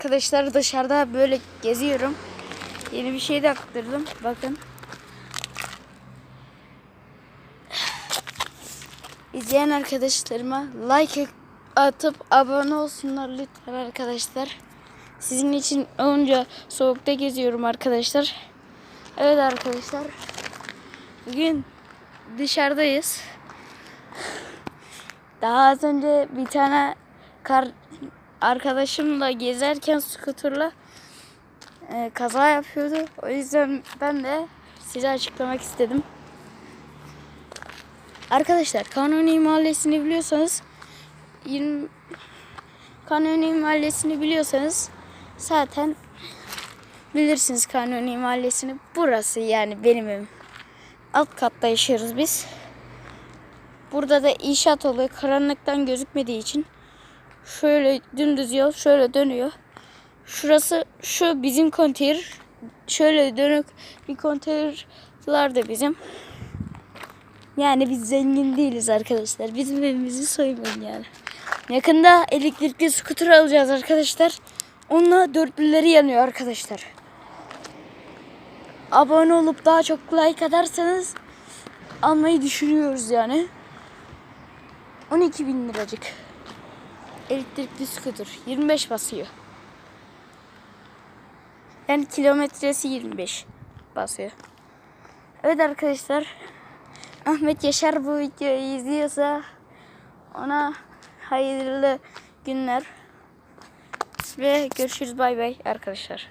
Arkadaşlar dışarıda böyle geziyorum. Yeni bir şey de aktırdım. Bakın. İzleyen arkadaşlarıma like atıp abone olsunlar lütfen arkadaşlar. Sizin için onca soğukta geziyorum arkadaşlar. Evet arkadaşlar. Bugün dışarıdayız. Daha az önce bir tane kar arkadaşımla gezerken skuterla e, kaza yapıyordu. O yüzden ben de size açıklamak istedim. Arkadaşlar Kanuni Mahallesi'ni biliyorsanız 20 Kanuni Mahallesi'ni biliyorsanız zaten bilirsiniz Kanuni Mahallesi'ni. Burası yani benim evim. Alt katta yaşıyoruz biz. Burada da inşaat oluyor. Karanlıktan gözükmediği için şöyle dümdüz yol şöyle dönüyor. Şurası şu bizim konteyner. Şöyle dönük bir konteynerlar da bizim. Yani biz zengin değiliz arkadaşlar. Bizim evimizi soymayın yani. Yakında elektrikli skuter alacağız arkadaşlar. Onunla dörtlüleri yanıyor arkadaşlar. Abone olup daha çok like atarsanız almayı düşünüyoruz yani. 12 bin liracık. Elektrikli skuter. 25 basıyor. Yani kilometresi 25 basıyor. Evet arkadaşlar. Ahmet Yaşar bu videoyu izliyorsa ona hayırlı günler. Ve görüşürüz bay bay arkadaşlar.